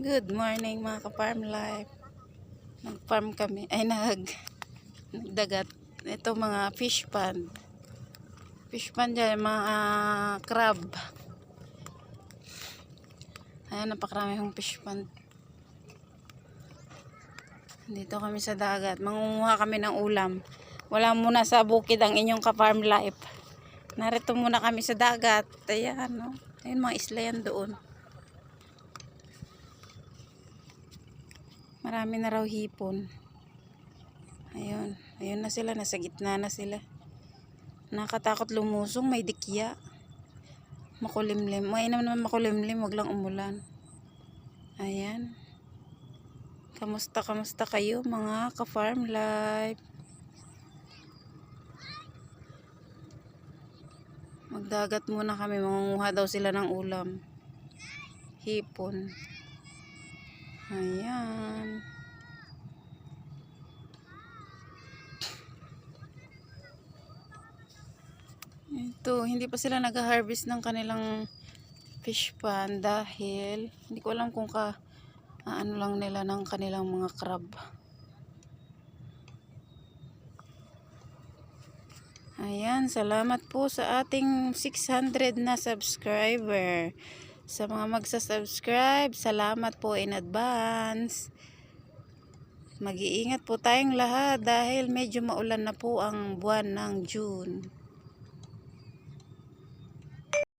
Good morning mga ka-farm life. Nag-farm kami, ay nag nagdagat. Ito mga fish pond. Fish pond dyan, mga ah, crab. Ayan, napakarami yung fish pond. Dito kami sa dagat. Mangunguha kami ng ulam. Wala muna sa bukid ang inyong ka-farm life. Narito muna kami sa dagat. Ayan, no? Ayun, mga isla yan doon. Marami na raw hipon. Ayun. Ayun na sila. Nasa gitna na sila. Nakatakot lumusong. May dikya. Makulimlim. Mainam naman makulimlim. Huwag lang umulan. Ayan. Kamusta, kamusta kayo mga ka-farm life? Magdagat muna kami. Mangunguha daw sila ng ulam. Hipon. Ayan. Ito, hindi pa sila nag-harvest ng kanilang fish pan dahil hindi ko alam kung ka ano lang nila ng kanilang mga crab. Ayan, salamat po sa ating 600 na subscriber. Sa mga magsa-subscribe, salamat po in advance. Mag-iingat po tayong lahat dahil medyo maulan na po ang buwan ng June.